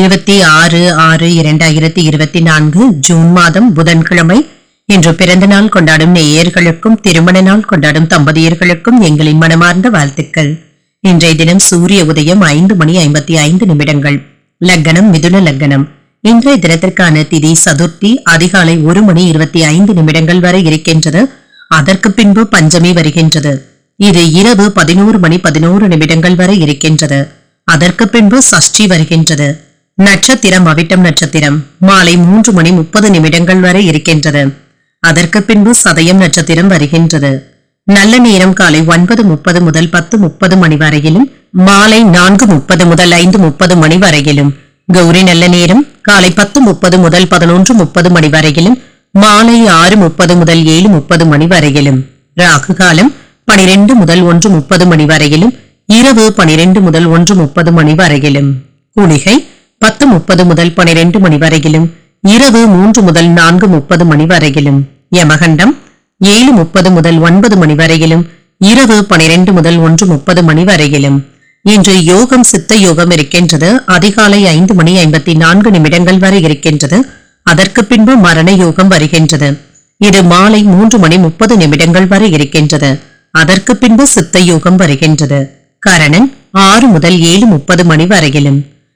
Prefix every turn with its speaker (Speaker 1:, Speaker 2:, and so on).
Speaker 1: இருபத்தி ஆறு ஆறு இரண்டாயிரத்தி இருபத்தி நான்கு ஜூன் மாதம் புதன்கிழமை. இன்று பிறந்த நாள் கொண்டாடும் நேயர்களுக்கும் திருமண நாள் கொண்டாடும் தம்பதியர்களுக்கும் எங்களின் மனமார்ந்த வாழ்த்துக்கள். இன்றைய தினம் சூரிய உதயம் ஐந்து மணி ஐம்பத்தி ஐந்து நிமிடங்கள். லக்னம் மிதுன லக்னம் இன்றைய தினத்திற்கான திதி சதுர்த்தி அதிகாலை ஒரு மணி இருபத்தி ஐந்து நிமிடங்கள் வரை இருக்கின்றது. அதற்கு பின்பு பஞ்சமி வருகின்றது. இது இரவு பதினோரு மணி பதினோரு நிமிடங்கள் வரை இருக்கின்றது. அதற்கு பின்பு சஷ்டி வருகின்றது. நட்சத்திரம் அவிட்டம் நட்சத்திரம். மாலை மூன்று மணி முப்பது நிமிடங்கள் வரை இருக்கின்றது. அதற்கு பின்பு சதயம் நட்சத்திரம் வருகின்றது. நல்ல நேரம் காலை ஒன்பது முப்பது முதல் பத்து முப்பது மணி வரையிலும் மாலை நான்கு முப்பது முதல் ஐந்து முப்பது மணி வரையிலும். கௌரி நல்ல நேரம் காலை பத்து முப்பது முதல் பதினொன்று முப்பது மணி வரையிலும் மாலை ஆறு முப்பது முதல் ஏழு முப்பது மணி வரையிலும். ராகு காலம் பனிரெண்டு முதல் ஒன்று முப்பது மணி வரையிலும் இரவு பனிரெண்டு முதல் ஒன்று முப்பது மணி வரையிலும். குளிகை பத்து முப்பது முதல் பனிரெண்டு மணி வரையிலும் இரவு மூன்று முதல் நான்கு முப்பது மணி வரையிலும் யமகண்டம் ஏழு முப்பது முதல் ஒன்பது மணி வரையிலும் இரவு பனிரெண்டு முதல் ஒன்று முப்பது மணி வரையிலும். இன்று யோகம் சித்த யோகம் இருக்கின்றது. அதிகாலை ஐந்து மணி ஐம்பத்தி நான்கு நிமிடங்கள் வரை இருக்கின்றது. அதற்கு பின்பு மரண யோகம் வருகின்றது. இது மாலை மூன்று மணி முப்பது நிமிடங்கள் வரை இருக்கின்றது. அதற்கு பின்பு சித்த யோகம் வருகின்றது. கரணன் ஆறு முதல் ஏழு முப்பது மணி வரையிலும்.